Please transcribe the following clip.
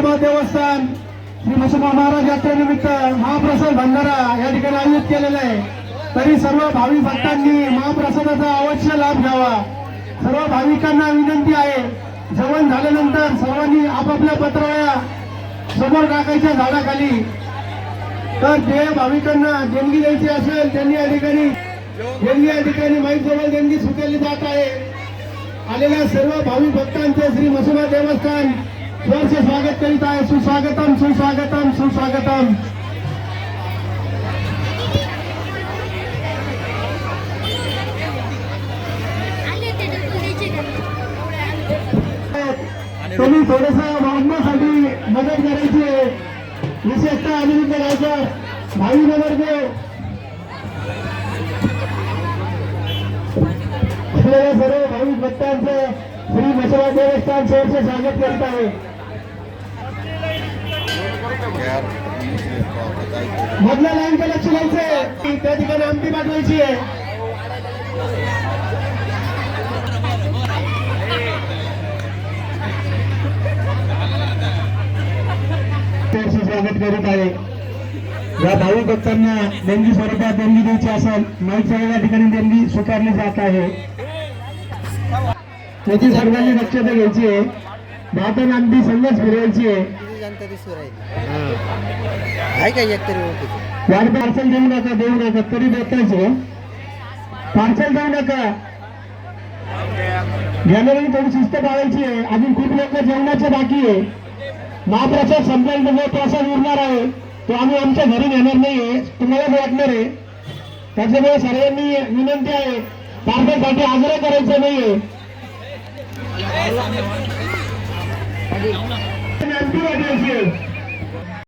म्हसोबा देवस्थान श्री म्हसोबा महाराज यात्रेनिमित्त महाप्रसाद भंडारा या ठिकाणी आयोजित केलेला आहे. तरी सर्व भाविक भक्तांनी महाप्रसादाचा अवश्य लाभ घ्यावा. सर्व भाविकांना विनंती आहे जेवण झाल्यानंतर सर्वांनी आपापल्या पत्रावळ्या समोर टाकायच्या झाडाखाली. तर जे भाविकांना देणगी द्यायची असेल त्यांनी या ठिकाणी देणगी या ठिकाणी माईक जवळ देणगी स्वीकारली जात आहे. आलेल्या सर्व भाविक भक्तांचे श्री मसुबा देवस्थान सहर्ष स्वागत करीत आहे. सुस्वागतम सुस्वागतम सुस्वागतम. तुम्ही थोडस वाढण्यासाठी मदत करायची आहे. विशेषतः अनिरुद्ध गायकर भावी नगरदेव आपल्याला सर्व भाविक भक्तांचं श्री मसोबा देवस्थान सहर्ष स्वागत करीत आहे मधल्या लाईनचं लक्ष द्यायचंय त्या ठिकाणी आमटी पाठवायची आहे. स्वागत करीत आहे. या भाविक भक्तांना देणगी स्वरूपात देणगी द्यायची असेल माईकच्या या ठिकाणी देणगी स्वीकारली जात आहे. त्याची सर्वांनी दक्षता घ्यायची आहे. भातांना अगदी संघच फिरवायची आहे. वाढ पार्सल देऊ नका देऊ नका तरी देतायचे पार्सल देऊ नका. घेणाऱ्यांनी थोडी शिस्त पाळायची आहे. अजून खूप लोक जेवणाचे बाकी आहे. महाप्रसाद संपल्यानंतर जो प्रसाद उरणार आहे. तो आम्ही आमच्या घरी नेणार नाहीये. तुम्हाला वाटणार आहे. त्याच्यामुळे सर्वांनी विनंती आहे. पार्सलसाठी आग्रह करायचा नाहीये. आमटी वाटायची आहे